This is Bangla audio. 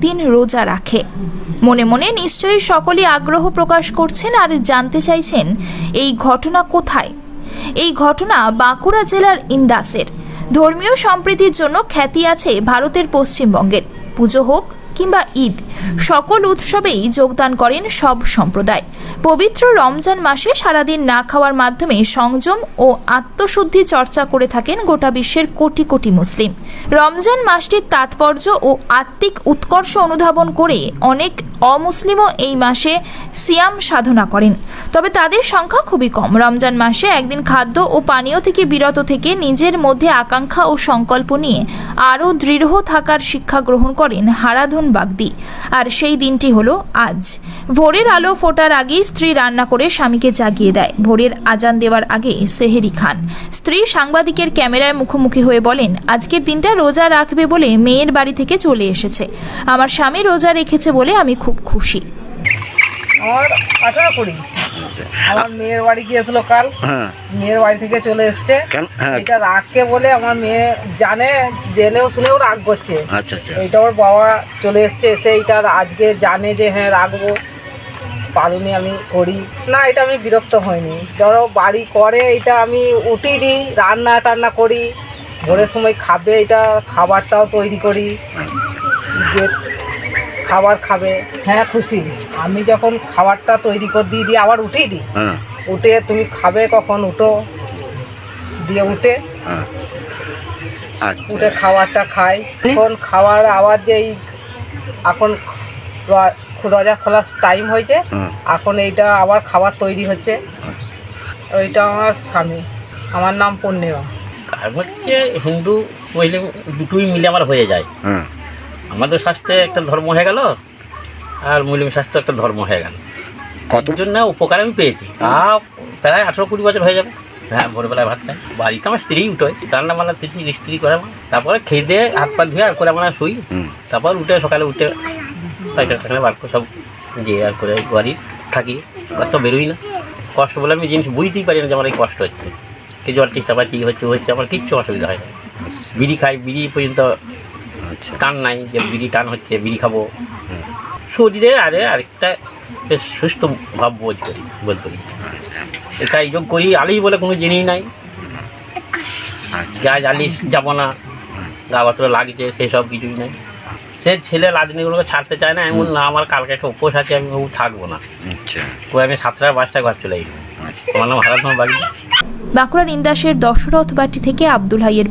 দিন রোজা রাখে। মনে মনে নিশ্চয়ই সকলেই আগ্রহ প্রকাশ করছেন আর জানতে চাইছেন, এই ঘটনা কোথায়? এই ঘটনা বাঁকুড়া জেলার ইন্দাসের। ধর্মীয় সম্প্রীতির জন্য খ্যাতি আছে ভারতের পশ্চিমবঙ্গের। পুজো হোক কিংবা ঈদ। সকল উৎসবেই যোগদান করেন সব সম্প্রদায়। পবিত্র রমজান মাসে সারাদিন না খাওয়ার মাধ্যমে সংযম ও আত্মশুদ্ধি চর্চা করে থাকেন গোটা বিশ্বের কোটি কোটি মুসলিম। রমজান মাসটির তাৎপর্য ও আত্মিক উৎকর্ষ অনুধাবন করে অনেক অমুসলিমও এই মাসে সিয়াম সাধনা করেন। তবে তাদের সংখ্যা খুবই কম। রমজান মাসে একদিন খাদ্য ও পানীয় থেকে বিরত থেকে নিজের মধ্যে আকাঙ্ক্ষা ও সংকল্প নিয়ে আরও দৃঢ় থাকার শিক্ষা গ্রহণ করেন হারাধুন বাগদি। আর সেই দিনটি হলো আজ। ভোরের আলো ফোটার আগেই স্ত্রী রান্না করে স্বামীকে জাগিয়ে দেয়। ভোরের আজান দেওয়ার আগে সেহেরি খান। স্ত্রী সাংবাদিকের ক্যামেরার মুখোমুখি হয়ে বলেন, আজকের দিনটা রোজা রাখবে বলে মেয়ের বাড়ি থেকে চলে এসেছে। আমার স্বামী রোজা রেখেছে বলে আমি খুব খুশি। আমার কুড়ি আমার মেয়ের বাড়ি গিয়েছিল কাল। হ্যাঁ। মেয়ের বাড়ি থেকে চলে এসছে। হ্যাঁ। এটা রাগকে বলে আমার মেয়ে জানে জেনেও শুনেও রাগ করছে। আচ্ছা আচ্ছা। ওর বাবা চলে এসছে এসে আজকে জানে যে হ্যাঁ রাখব পালনে আমি করি। না এটা আমি বিরক্ত হইনি। ধরো বাড়ি করে এটা আমি উঠি দিই রান্না টান্না করি। ভোরের সময় খাবে এটা খাবারটাও তৈরি করি। যে খাবার খাবে। হ্যাঁ খুশি। আমি যখন খাবারটা তৈরি করে দিয়ে দিই আবার উঠিয়ে দিই। হ্যাঁ। উঠে তুমি খাবে কখন? উঠো। দিয়ে উঠে। হ্যাঁ। আচ্ছা। উঠে খাবারটা খাই। এখন খাওয়ার আবার যেই এখন র- রোজা খোলার টাইম হয়েছে। এখন এইটা আবার খাবার তৈরি হচ্ছে। ওইটা আমার স্বামী। আমার নাম পূর্ণিমা। আর হচ্ছে হিন্দু দুটোই মিলে আমার হয়ে যায়। হ্যাঁ। আমাদের স্বাস্থ্যে একটা ধর্ম হয়ে গেল আর মুসলিম স্বাস্থ্য একটা ধর্ম হয়ে গেল। কত? জন্য উপকার আমি পেয়েছি। তা প্রায় আঠেরো কুড়ি বছর হয়ে যাবে। হ্যাঁ ভোরবেলায় ভাত খাই। বাড়িতে আমার স্ত্রী উঠোয়। রান্না বান্না তিথি স্ত্রী করে আমার। তারপরে খেয়ে দিয়ে হাত পা ধুয়ে আর করে আমরা শুই। তারপর উঠে সকালে উঠে পাইকার টাকা বার করে সব যে আর করে বাড়ি থাকি। তো বেরোই না। কষ্ট বলে আমি জিনিস বুঝতেই পারি না যে আমার এই কষ্ট হচ্ছে। কিছু আর চেষ্টা পাচ্ছি হচ্ছে হচ্ছে আমার কিচ্ছু অসুবিধা হয় না। বিড়ি খাই বিড়ি পর্যন্ত আচ্ছা টান নাই যে বিড়ি টান হচ্ছে বিড়ি খাব। শরীরে আরে আরেকটা বেশ সুস্থ ভাব বোধ করি বোধ করি। এটা এই যোগ করি আলি বলে কোনো জিনিস নাই। আচ্ছা। যা জালিস যাব না গা বাতরে লাগছে সেসব কিছুই নাই। সে ছেলে লাজনিগুলোকে ছাড়তে চায় না এমন না আমার কালকে একটা উপোস আছে আমি ও থাকব না। আচ্ছা। করে আমি সাতটা পাঁচটা ঘর চলে যাই আমার নাম হারাধন বাড়ি বাঁকুড়ার ইন্দাসের দশরথ বাটি থেকে আব্দুল হাইয়ের